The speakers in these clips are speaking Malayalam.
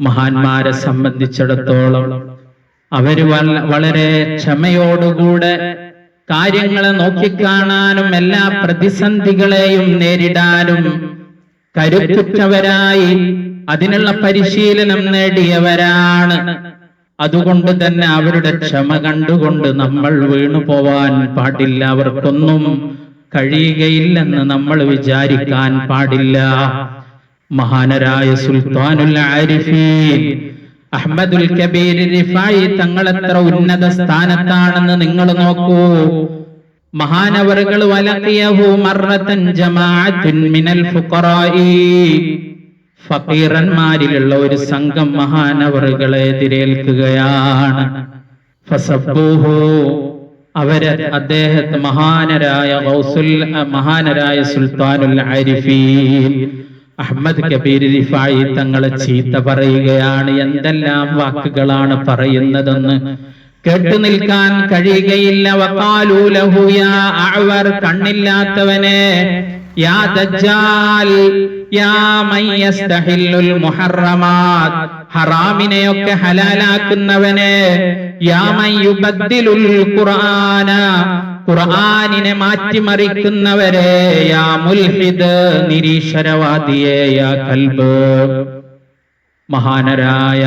മഹാന്മാരെ സംബന്ധിച്ചിടത്തോളം വള- വളരെ ക്ഷമയോടുകൂടെ കാര്യങ്ങളെ നോക്കിക്കാണാനും എല്ലാ പ്രതിസന്ധികളെയും നേരിടാനും കരുത്തുറ്റവരായി അതിനുള്ള പരിശീലനം നേടിയവരാണ്. അതുകൊണ്ട് തന്നെ അവരുടെ ക്ഷമ കണ്ടുകൊണ്ട് നമ്മൾ വീണു പോവാൻ പാടില്ല. അവർക്കൊന്നും കഴിയുകയില്ലെന്ന് നമ്മൾ വിചാരിക്കാൻ പാടില്ല. മഹാനരായ സുൽത്താനുൽ ആരിഫീൻ. അഹമ്മദുൽ കബീർ റിഫായി തങ്ങളെത്ര ഉന്നത സ്ഥാനത്താണെന്ന് നിങ്ങൾ നോക്കൂ. മഹാനവറുകൾ വലക്കിയഹു മർറതൻ ജമാഅത്തുൻ മിനൽ ഫുഖറായി. ഫക്കീറന്മാരിലുള്ള ഒരു സംഘം മഹാനവറുകളെ എതിരേൽക്കുകയാണ് ഫസബ്ബൂഹു. അവരെ അദ്ദേഹത്തെ മഹാനരായ മഹാനരായ സുൽത്താനുൽ ആരിഫീൻ. അഹമ്മദ് കബീർ റിഫായി തങ്ങളെ ചീത്ത പറയുകയാണ്. എന്തെല്ലാം വാക്കുകളാണ് പറയുന്നതെന്ന് കേട്ടു നിൽക്കാൻ കഴിയുകയില്ല. അഅ്വർ കണ്ണില്ലാത്തവനെ. യാ ദജ്ജാൽ യാ മുഹറമാത്. ഹറാമിനെയൊക്കെ ഹലാലാക്കുന്നവനെ. യാ ഖുർആന ഖുർആനിനെ മാറ്റിമറിക്കുന്നവരെ യാ മുൽഹിദ് നിരീശ്വരവാദിയെ യാ കൽബ്. മഹാനരായ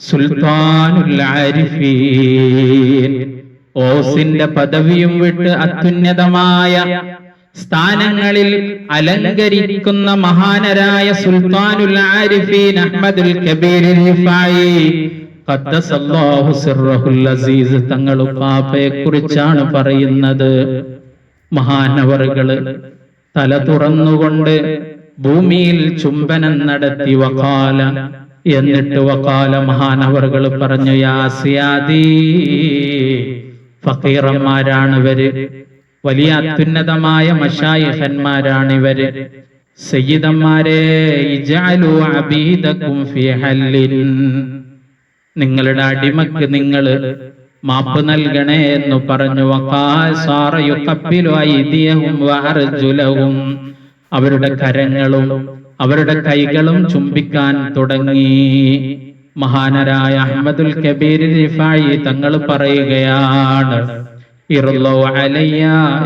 സുൽത്താനുൽ ആരിഫീൻ ഓസിന്റെ പദവിയും വിട്ട് അത്യുന്നതമായ സ്ഥാനങ്ങളിൽ അലങ്കരിക്കുന്ന മഹാനരായ സുൽത്താനുൽ ആരിഫീൻ അഹമ്മദുൽ കബീർ അസീസ് പറയുന്നത്. മഹാനവറുകൾ തല തുറന്നുകൊണ്ട് ഭൂമിയിൽ ചുംബനം നടത്തി വകാല എന്നിട്ട് വകാല മഹാനവറുകൾ പറഞ്ഞു യാസിയാദി ഫക്കീറന്മാരാണ് ഇവർ. വലിയ അത്യുന്നതമായ മഷായിഹന്മാരാണ് ഇവർ. സയ്യിദന്മാരെ ഇജാലു അബീദകും ഫി നിങ്ങളുടെ അടിമക്ക് നിങ്ങൾ മാപ്പ് നൽകണേ എന്ന് പറഞ്ഞു വഅർജുലഹും അവരുടെ കരങ്ങളും അവരുടെ കൈകളും ചുംബിക്കാൻ തുടങ്ങി. മഹാനരായ അഹമ്മദുൽ കബീർ റിഫായി തങ്ങൾ പറയുകയാണ് ഇർലോ അലയ്യ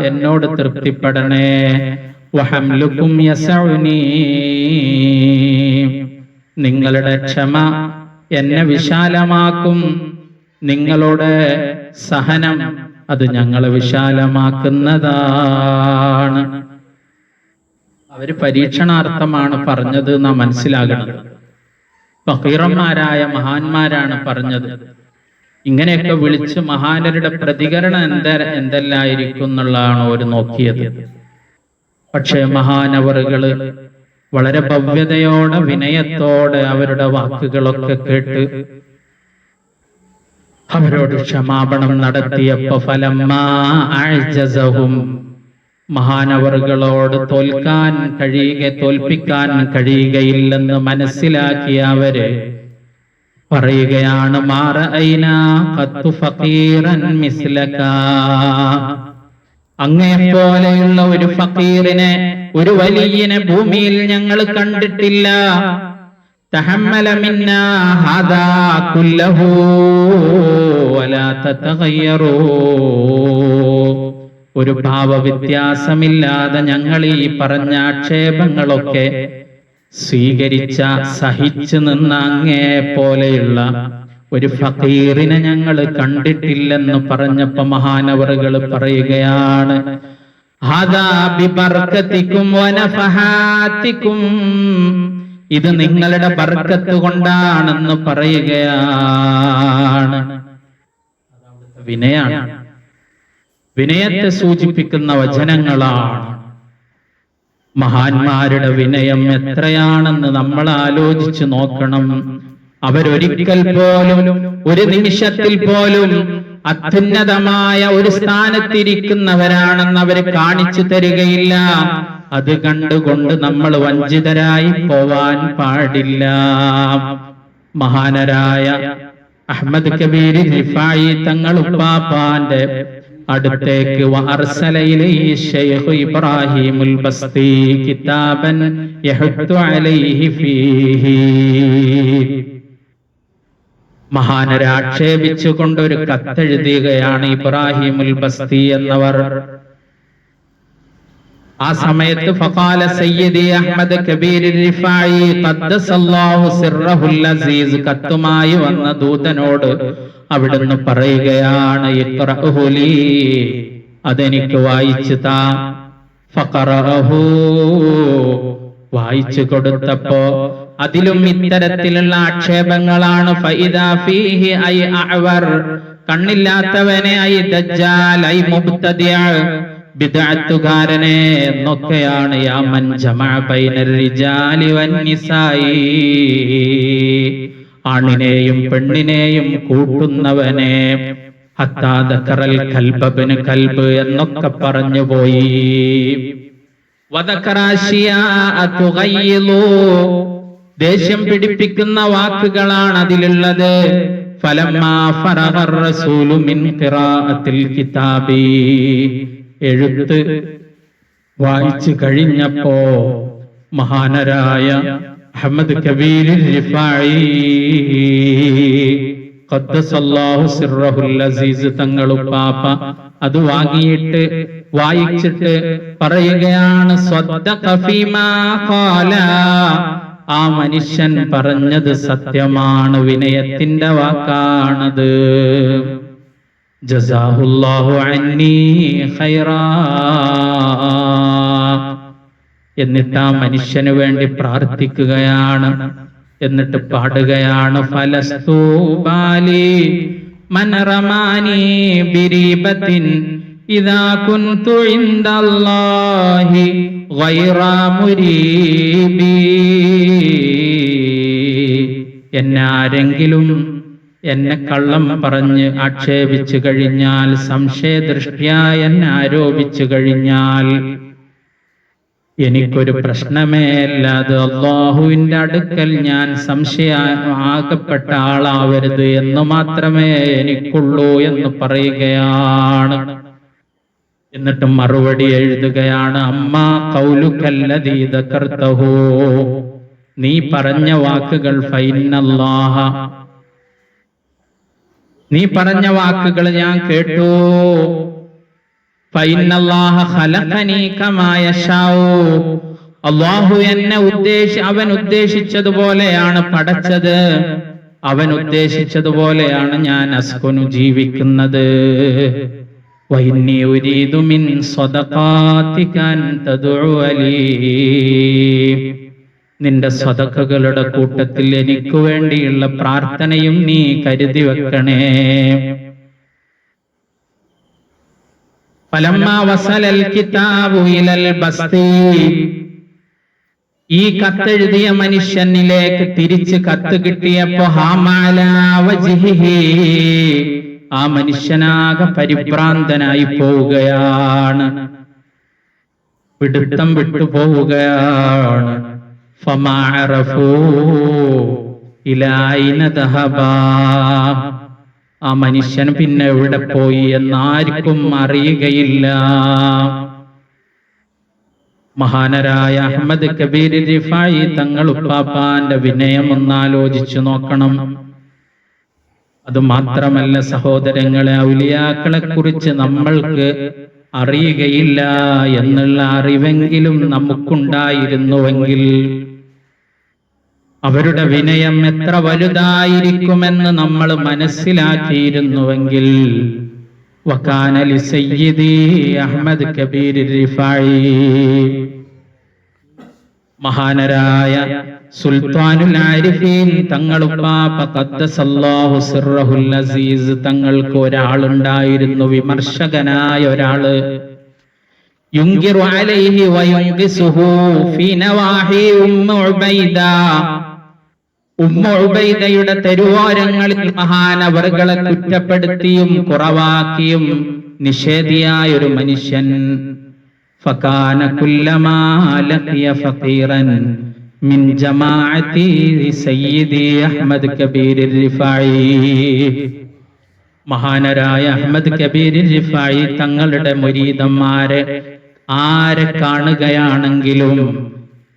എന്നോട് തൃപ്തിപ്പെടണേ വഹംലുക്കും യസഉനി. നിങ്ങളുടെ ക്ഷമ എന്നെ വിശാലമാക്കും നിങ്ങളുടെ സഹനം. അത് ഞങ്ങളെ വിശാലമാക്കുന്നതാണ്. അവർ പരീക്ഷണാർത്ഥമാണ് പറഞ്ഞത് നാം മനസ്സിലാകണം. ഫഹീറന്മാരായ മഹാന്മാരാണ് പറഞ്ഞത്. ഇങ്ങനെയൊക്കെ വിളിച്ച് മഹാനരുടെ പ്രതികരണം എന്ത എന്തെല്ലായിരിക്കും എന്നുള്ളതാണ് അവർ നോക്കിയത്. പക്ഷേ മഹാനവറുകൾ വളരെ ഭവ്യതയോടെ വിനയത്തോടെ അവരുടെ വാക്കുകളൊക്കെ കേട്ട് അവരോട് ക്ഷമാപണം നടത്തിയപ്പോ ഫലമാഴ്ചസവും മഹാനവറുകളോട് തോൽക്കാൻ കഴിയുക തോൽപ്പിക്കാൻ കഴിയുകയില്ലെന്ന് മനസ്സിലാക്കിയ അവർ പറയുകയാണ് മാറ മിസ്ലക. അങ്ങയെപ്പോലെയുള്ള ഒരു ഫക്കീറിനെ ഒരു വലിയനെ ഭൂമിയിൽ ഞങ്ങൾ കണ്ടിട്ടില്ല. കുല്ലഹു വലാ തതഗയ്യറൂ. ഒരു ഞങ്ങൾ ഈ പറഞ്ഞ ആക്ഷേപങ്ങളൊക്കെ സ്വീകരിച്ച സഹിച്ചു നിന്ന അങ്ങേ പോലെയുള്ള ഒരു ഫക്കീറിനെ ഞങ്ങൾ കണ്ടിട്ടില്ലെന്ന് പറഞ്ഞപ്പോ മഹാനവറുകൾ പറയുകയാണ് ഇത് നിങ്ങളുടെ ബർക്കത്ത് കൊണ്ടാണെന്ന് പറയുകയാണ്. വിനയാണ്. വിനയത്തെ സൂചിപ്പിക്കുന്ന വചനങ്ങളാണ്. മഹാന്മാരുടെ വിനയം എത്രയാണെന്ന് നമ്മൾ ആലോചിച്ചു നോക്കണം. അവരൊരിക്കൽ പോലും ഒരു നിമിഷത്തിൽ പോലും അത്യുന്നതമായ ഒരു സ്ഥാനത്തിരിക്കുന്നവരാണെന്ന് അവർ കാണിച്ചു തരികയില്ല. അത് കണ്ടുകൊണ്ട് നമ്മൾ വഞ്ചിതരായി പോവാൻ പാടില്ല. മഹാനരായ അഹമ്മദ് കബീരി നിഫായി തങ്ങൾ ഉപ്പാപ്പാന്റെ അടുത്തേക്ക് ഇബ്രാഹിമുൽ ബസ്തി കിതാബൻ അലൈഹി ഫീഹി. മഹാനരെ ആക്ഷേപിച്ചുകൊണ്ട് ഒരു കത്തെഴുതുകയാണ് ഇബ്രാഹിമുൽ ബസ്തി എന്നവർ. ആ സമയത്ത് ഫഖാല സയ്യിദി അഹ്മദ് കബീർ റിഫായി ഖദ്ദസല്ലാഹു സിർറഹുൽ അസീസ് കത്തുമായി വന്ന ദൂതനോട് അവിടുന്ന് പറയുകയാണ് ഇഖ്റഹു ലീ അതെനിക്ക് വായിച്ചു താ. ഫഖറഹു വായിച്ചു കൊടുത്തപ്പോ അതിലും ഇത്തരത്തിലുള്ള ആക്ഷേപങ്ങളാണ് കണ്ണില്ലാത്തവനെ ഐ ദജ്ജാൽ ഐ മുബ്തദിഅ ബിദഅത്തുകാരനെ എന്നൊക്കെയാണ് യാ മൻ ജമഅ ബൈനർ റിജാലി വന്നിസായി ആണിനെയും പെണ്ണിനെയും കൂട്ടുന്നവനെ ഹത്താ ദക്കറൽ കൽബബിന് കൽബ് എന്നൊക്കെ പറഞ്ഞു പോയി ദേഷ്യം പിടിപ്പിക്കുന്ന വാക്കുകളാണ് അതിലുള്ളത്. എഴുത്ത് വായിച്ചു കഴിഞ്ഞപ്പോ മഹാനരായ അഹമ്മദ് കബീർ അസീസ് തങ്ങളുപ്പാപ്പ അത് വാങ്ങിയിട്ട് വായിച്ചിട്ട് പറയുകയാണ് ഖാല. ആ മനുഷ്യൻ പറഞ്ഞത് സത്യമാണ് വിനയത്തിന്റെ വാക്കാണത്. ജസാഹുല്ലാഹു അന്നി എന്നിട്ട് ആ മനുഷ്യന് വേണ്ടി പ്രാർത്ഥിക്കുകയാണ് എന്നിട്ട് പാടുകയാണ് ഫലസ്തൂബാലി മുരീബി എന്നെ ആരെങ്കിലും എന്നെ കള്ളം പറഞ്ഞ് ആക്ഷേപിച്ചു കഴിഞ്ഞാൽ സംശയദൃഷ്ട്യ എന്നെ ആരോപിച്ചു കഴിഞ്ഞാൽ എനിക്കൊരു പ്രശ്നമേ അത് അള്ളാഹുവിന്റെ അടുക്കൽ ഞാൻ സംശയ ആകപ്പെട്ട ആളാവരുത് എന്ന് മാത്രമേ എനിക്കുള്ളൂ എന്ന് പറയുകയാണ്. എന്നിട്ട് മറുപടി എഴുതുകയാണ് അമ്മ കൗലുക്കല്ലതീതകർത്തഹോ നീ പറഞ്ഞ വാക്കുകൾ ഫൈനല്ലാഹ. നീ പറഞ്ഞ വാക്കുകൾ ഞാൻ കേട്ടു. അള്ളാഹു എന്നെ ഉദ്ദേശി അവൻ ഉദ്ദേശിച്ചതുപോലെയാണ് പടച്ചത്. അവൻ ഉദ്ദേശിച്ചതുപോലെയാണ് ഞാൻ അസ്കുനു ജീവിക്കുന്നത്. വൈന്നി ഉരീദു മിൻ تدعو لي. നിന്റെ സ്വതക്കകളുടെ കൂട്ടത്തിൽ എനിക്ക് വേണ്ടിയുള്ള പ്രാർത്ഥനയും നീ കരുതി വെക്കണേ. ഈ കത്തെഴുതിയ മനുഷ്യനിലേക്ക് തിരിച്ച് കത്ത് കിട്ടിയപ്പോ ഹാമാല വജ്ഹിഹി. ആ മനുഷ്യനാകെ പരിഭ്രാന്തനായി പോവുകയാണ്. പിടുത്തം വിട്ടു പോവുകയാണ്. ആ മനുഷ്യൻ പിന്നെ എവിടെ പോയി എന്നാർക്കും അറിയുകയില്ല. മഹാനരായ അഹമ്മദ് കബീർ തങ്ങൾ ഉപ്പാപ്പാന്റെ വിനയം ഒന്നാലോചിച്ചു നോക്കണം. അത് മാത്രമല്ല സഹോദരങ്ങളെ ഔലിയാക്കളെ കുറിച്ച് നമ്മൾക്ക് അറിയുകയില്ല എന്നുള്ള അറിവെങ്കിലും നമുക്കുണ്ടായിരുന്നുവെങ്കിൽ അവരുടെ വിനയം എത്ര വലുതായിരിക്കുമെന്ന് നമ്മൾ മനസ്സിലാക്കിയിരുന്നുവെങ്കിൽ സയ്യിദി അഹമ്മദ് കബീർ മഹാനരായ സുൽത്താനുൽ ആരിഫീൻ തങ്ങളുപ്പാപ്പ ഖദ്ദസല്ലാഹു സിർറഹുൽ അസീസ് തങ്ങൾക്ക് ഒരാളുണ്ടായിരുന്നു വിമർശകനായ ഒരാൾ. ഉബൈദയുടെ തെരുവോരങ്ങളിൽ മഹാനവറുകളെ കുറ്റപ്പെടുത്തിയും കുറവാക്കിയും നിഷേധിയായ ഒരു മനുഷ്യൻ. ഫകാന കുല്ലമാ ലഖിയ ഫഖീറൻ جماعة سيدي أحمد كبير الرفاعي മഹാനരായ അഹമ്മദ് കബീർ റിഫായി തങ്ങളുടെ മുരീദന്മാരെ ആരെ കാണുകയാണെങ്കിലും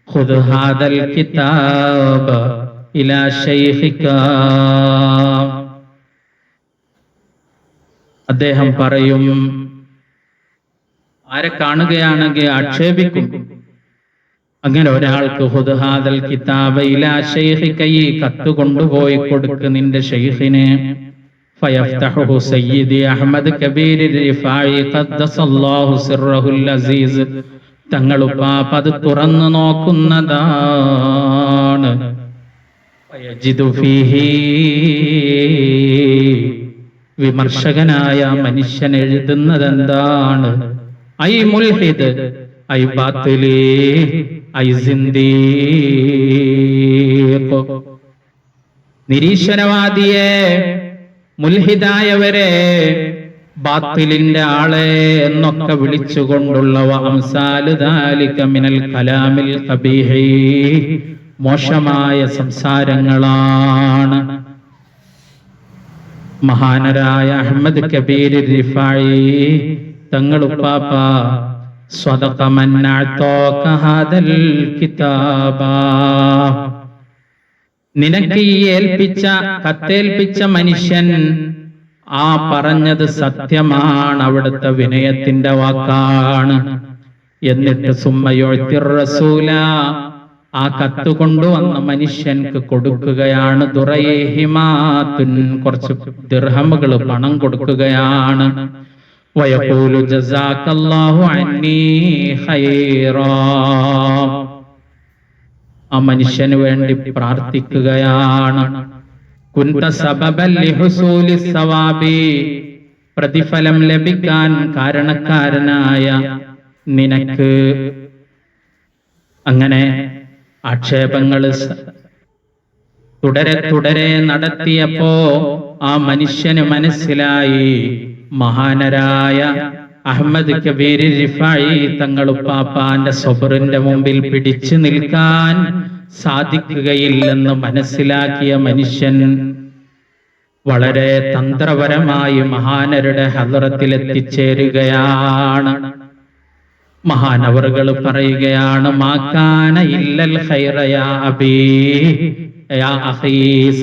ഖുദ് ഹാദൽ കിതാബ് ഇലാ ശൈഖിക. അദ്ദേഹം പറയും ആരെ കാണുകയാണെങ്കിൽ ആക്ഷേപിക്കും. അങ്ങനെ ഒരാൾക്ക് ഹുദ്ഹാദൽ കിതാബ് ഇലാ ശൈഖിക കൈ കത്ത് കൊണ്ടുപോയി കൊടുക്ക് നിന്റെ ഷെയ്ഖിന് ഫയഫ്തഹു സയ്യിദി അഹ്മദ് കബീർ റിഫായി ഖദ്ദസല്ലാഹു സിർറഹുൽ അസീസ്. തങ്ങൾ തങ്ങളുപ്പാപ്പ അത് തുറന്നു നോക്കുന്നതാണ്. വിമർശകനായ മനുഷ്യൻ എഴുതുന്നത് എന്താണ് ഐ മുൽഹിദ് ഐ ബാത്തിലി. നിരീശ്വരവാദിയെ മുൽഹിതായവരെ ബാത്തിലിന്റെ ആളെ എന്നൊക്കെ വിളിച്ചുകൊണ്ടുള്ളവ മിനൽ കലാമിൽ കബീഹി. മോശമായ സംസാരങ്ങളാണ്. മഹാനരായ അഹമ്മദ് കബീർ റിഫായി തങ്ങളുപ്പാപ്പ സ്വതക اعطاك هذا الكتاب നിനക്ക് ഈ ഏൽപ്പിച്ച കത്തേൽപ്പിച്ച മനുഷ്യൻ ആ പറഞ്ഞത് സത്യമാണ് അവിടുത്തെ വിനയത്തിന്റെ വാക്കാണ്. എന്നിട്ട് സുമ്മയൊഴുത്തിർ റസൂല ആ കത്ത് കൊണ്ടുവന്ന മനുഷ്യൻക്ക് കൊടുക്കുകയാണ് ദുറയേഹിമാത്തുൻ കുറച്ച് ദിർഹമുകൾ പണം കൊടുക്കുകയാണ്. വയഖൂലു الله عني خيرا ആ മനുഷ്യന് വേണ്ടി പ്രാർത്ഥിക്കുകയാണ്. പ്രതിഫലം ലഭിക്കാൻ കാരണക്കാരനായ നിനക്ക് അങ്ങനെ ആക്ഷേപങ്ങൾ തുടരെ തുടരെ നടത്തിയപ്പോ ആ മനുഷ്യന് മനസ്സിലായി. മഹാനരായ അഹമ്മദ് കബീർ റിഫായി തങ്ങളുപ്പാപ്പാന്റെ സ്വബറിന്റെ മുമ്പിൽ പിടിച്ചു നിൽക്കാൻ സാധിക്കുകയില്ലെന്ന് മനസ്സിലാക്കിയ മനുഷ്യൻ വളരെ തന്ത്രപരമായി മഹാനരുടെ ഹദറത്തിൽ എത്തിച്ചേരുകയാണ്. മഹാനവറുകൾ പറയുകയാണ് മാക്കാന ഇല്ലൽ ഹൈറയാ അബീ.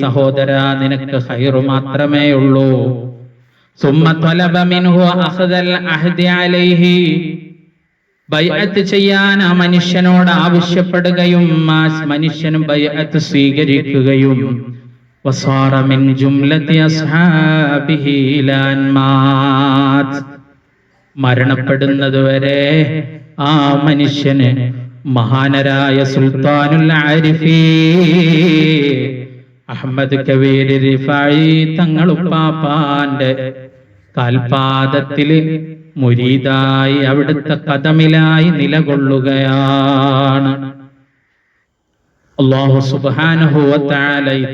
സഹോദര നിനക്ക് ഹൈറു മാത്രമേ ഉള്ളൂ. ബൈഅത്ത് ചെയ്യാൻ ആ മനുഷ്യനോട് ആവശ്യപ്പെടുകയും ആ മനുഷ്യനും ബൈഅത്ത് സ്വീകരിക്കുകയും. മരണപ്പെടുന്നത് വരെ ആ മനുഷ്യന് മഹാനരായ സുൽത്താനുൽ ആരിഫീ. അഹമ്മദ് കബീർ റിഫായി തങ്ങളുപ്പാപ്പാന്റെ കാൽപാദത്തിൽ മുരീതായി അവിടുത്തെ കഥമിലായി നിലകൊള്ളുകയാണ്. അള്ളാഹു സുബാനുഭവത്താല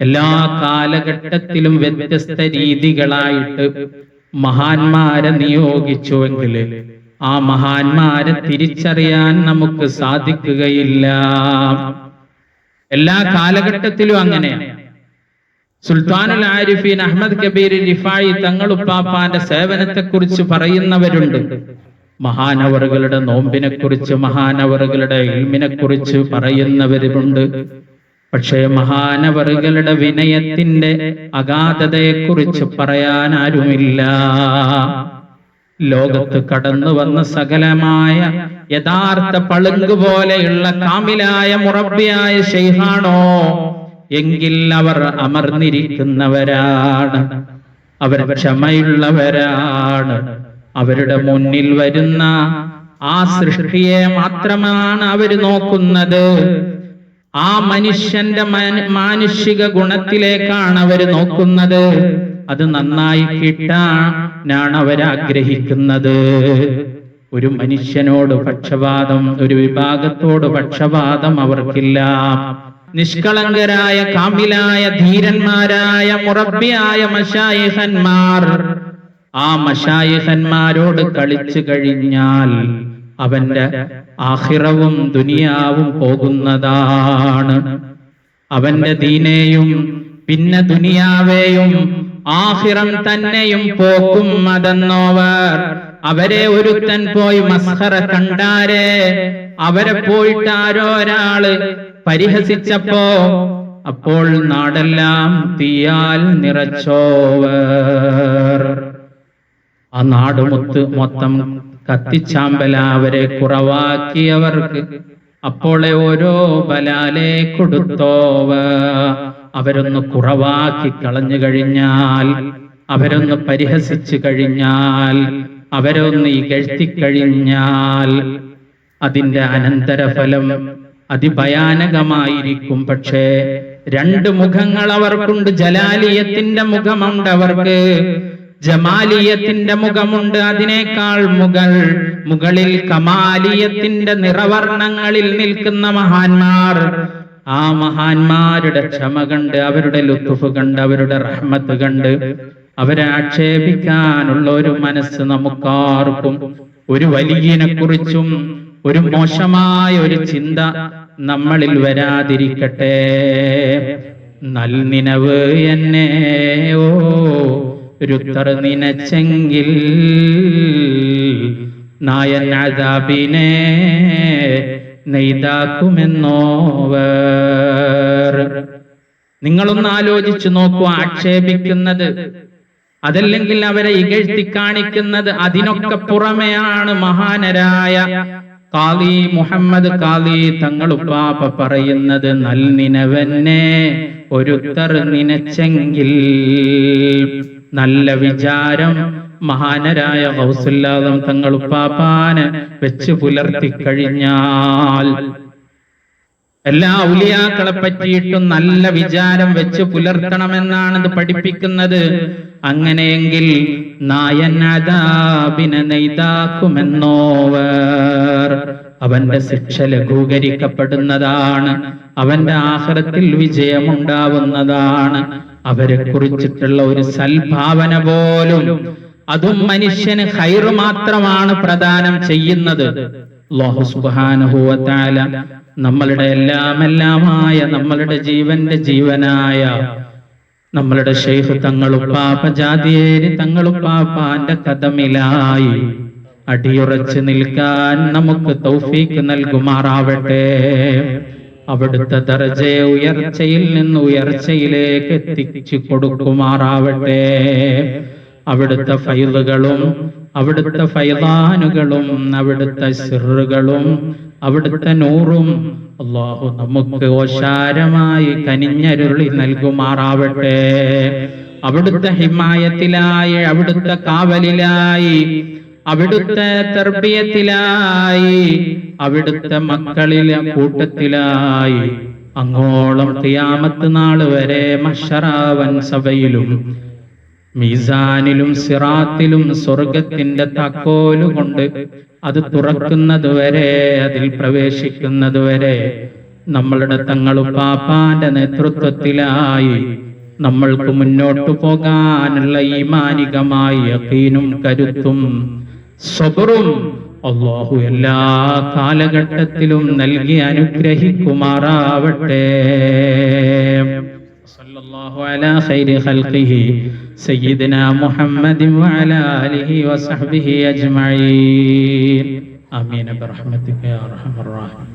എല്ലാ കാലഘട്ടത്തിലും വ്യത്യസ്ത രീതികളായിട്ട് മഹാന്മാരെ നിയോഗിച്ചുവെങ്കിൽ ആ മഹാന്മാരെ തിരിച്ചറിയാൻ നമുക്ക് സാധിക്കുകയില്ല. എല്ലാ കാലഘട്ടത്തിലും അങ്ങനെയാണ് സുൽത്താനുൽ ആരിഫീൻ അഹമ്മദ് കബീർ റിഫായി തങ്ങളുപ്പാപ്പാന്റെ സേവനത്തെ കുറിച്ച് പറയുന്നവരുണ്ട്. മഹാനവറുകളുടെ നോമ്പിനെ കുറിച്ച് മഹാനവറുകളുടെ ഇൽമിനെ കുറിച്ച് പറയുന്നവരുമുണ്ട്. പക്ഷേ മഹാനവറുകളുടെ വിനയത്തിന്റെ അഗാധതയെ കുറിച്ച് പറയാൻ ആരുമില്ല ലോകത്ത് കടന്നു വന്ന സകലമായ യഥാർത്ഥ പളുങ്ക് പോലെയുള്ള കാമിലായ മുറബിയായ ഷെയ്ഹാണോ എങ്കിൽ അവർ അമർന്നിരിക്കുന്നവരാണ്. അവർ ക്ഷമയുള്ളവരാണ്. അവരുടെ മുന്നിൽ വരുന്ന ആ സൃഷ്ടിയെ മാത്രമാണ് അവർ നോക്കുന്നത്. ആ മനുഷ്യന്റെ മാന- മാനുഷിക ഗുണത്തിലേക്കാണ് അവർ നോക്കുന്നത്. അത് നന്നായി കിട്ടാനാണ് അവരാഗ്രഹിക്കുന്നത്. ഒരു മനുഷ്യനോട് പക്ഷപാതം ഒരു വിഭാഗത്തോട് പക്ഷപാതം അവർക്കില്ല. നിഷ്കളങ്കരായ കാമിലായ ധീരന്മാരായ മുറബിയായ മഷായിഹന്മാർ ആ മഷായിഹന്മാരോട് കളിച്ചു കഴിഞ്ഞാൽ അവന്റെ ആഹിറവും ദുനിയാവും പോകുന്നതാണ്. അവന്റെ ദീനേയും പിന്നെ ദുനിയാവേയും ആഹിറം തന്നെയും പോക്കും അതെന്നോവർ അവരെ ഒരുത്തൻ പോയി മസ്ഹറ കണ്ടാരെ. അവരെ പോയിട്ട് ആരോ ഒരാൾ പരിഹസിച്ചപ്പോ അപ്പോൾ നാടെല്ലാം തീയാൽ നിറച്ചോവർ. ആ നാട് മൊത്ത് മൊത്തം കത്തിച്ചാമ്പല അവരെ കുറവാക്കിയവർക്ക് അപ്പോളെ ഓരോ ബലാലെ കൊടുത്തോവ അവരൊന്ന് കുറവാക്കി കളഞ്ഞു കഴിഞ്ഞാൽ അവരൊന്ന് പരിഹസിച്ചു കഴിഞ്ഞാൽ അവരൊന്ന് ഇകഴ്ത്തിക്കഴിഞ്ഞാൽ അതിന്റെ അനന്തരഫലം അതിഭയാനകമായിരിക്കും. പക്ഷേ രണ്ട് മുഖങ്ങൾ അവർക്കുണ്ട്. ജലാലിയത്തിന്റെ മുഖമുണ്ട് അവർക്ക്. ജമാലിയത്തിന്റെ മുഖമുണ്ട്. അതിനേക്കാൾ മുകൾ മുകളിൽ കമാലിയത്തിന്റെ നിറവർണങ്ങളിൽ നിൽക്കുന്ന മഹാന്മാർ ആ മഹാന്മാരുടെ ക്ഷമ കണ്ട് അവരുടെ ലുത്തുഫ് കണ്ട് അവരുടെ റഹ്മത്ത് കണ്ട് അവരെ ആക്ഷേപിക്കാനുള്ള ഒരു മനസ്സ് നമുക്കാർക്കും ഒരു വലിയനെ കുറിച്ചും ഒരു മോശമായ ഒരു ചിന്ത നമ്മളിൽ വരാതിരിക്കട്ടെ. നൽനിനവ് എന്നെ ഓ രുത്തർ നിനച്ചെങ്കിൽ നായൻ അതാബിനെ നെയ്താക്കുമെന്നോവർ. നിങ്ങളൊന്ന് ആലോചിച്ചു നോക്കൂ ആക്ഷേപിക്കുന്നത് അതല്ലെങ്കിൽ അവരെ ഇകഴ്ത്തി കാണിക്കുന്നത് അതിനൊക്കെ പുറമെയാണ് മഹാനരായ കാളി മുഹമ്മദ് കാളി തങ്ങളുപ്പാപ്പ പറയുന്നത് നൽനിനവന്നെ ഒരുത്തർ നിനച്ചെങ്കിൽ നല്ല വിചാരം മഹാനരായ ഹൗസുല്ലാദം തങ്ങൾ ഉപ്പാപ്പാന് വെച്ച് പുലർത്തി കഴിഞ്ഞാൽ എല്ലാ ഔലിയാക്കളെ പറ്റിയിട്ടും നല്ല വിചാരം വെച്ച് പുലർത്തണമെന്നാണ് ഇത് പഠിപ്പിക്കുന്നത്. അങ്ങനെയെങ്കിൽ നായനാദാബിനെ നെയ്താക്കുമെന്നോവർ. അവന്റെ ശിക്ഷ ലഘൂകരിക്കപ്പെടുന്നതാണ്. അവന്റെ ആഹ്റത്തിൽ വിജയമുണ്ടാവുന്നതാണ്. അവരെ കുറിച്ചിട്ടുള്ള ഒരു സൽഭാവന പോലും അതും മനുഷ്യന് ഹൈറ് മാത്രമാണ് പ്രദാനം ചെയ്യുന്നത്. നമ്മളുടെ എല്ലാം എല്ലാമായ നമ്മളുടെ ജീവന്റെ ജീവനായ നമ്മളുടെ ഷെയ്ഖ് തങ്ങളുപ്പാപ്പ ജാതിയേരി തങ്ങളുപ്പാപ്പാന്റെ കഥമിലായി. അടിയുറച്ച് നിൽക്കാൻ നമുക്ക് തൗഫീക്ക് നൽകുമാറാവട്ടെ. അവിടുത്തെ ദർജയെ ഉയർച്ചയിൽ നിന്ന് ഉയർച്ചയിലേക്ക് എത്തിച്ചു കൊടുക്കുമാറാവട്ടെ. അവിടുത്തെ ഫൈലുകളും അവിടുത്തെ ഫൈലാനുകളും അവിടുത്തെ സിറുകളും അവിടുത്തെ നൂറും അള്ളാഹു നമുക്ക് ഓശാരമായി കനിഞ്ഞരുളി നൽകുമാറാവട്ടെ. അവിടുത്തെ ഹിമായത്തിലായി അവിടുത്തെ കാവലിലായി അവിടുത്തെ തർബിയത്തിലായി അവിടുത്തെ മക്കളിലെ കൂട്ടത്തിലായി. അങ്ങോളം തിയാമത്ത് നാൾ വരെ മഷറാവൻ സഭയിലും മീസാനിലും സിറാത്തിലും സ്വർഗത്തിന്റെ തക്കോലുകൊണ്ട് അത് തുറക്കുന്നത് വരെ അതിൽ പ്രവേശിക്കുന്നത് വരെ നമ്മളുടെ തങ്ങളുപ്പാപ്പാന്റെ നേതൃത്വത്തിലായി നമ്മൾക്ക് മുന്നോട്ടു പോകാനുള്ള ഈ മാനികമായി യക്കീനും കരുത്തും സ്വബറും അള്ളാഹു എല്ലാ കാലഘട്ടത്തിലും നൽകി അനുഗ്രഹിക്കുമാറാവട്ടെ. الله على خير خلقه سيدنا محمد وعلى آله وصحبه أجمعين آمين برحمتك يا أرحم الراحمين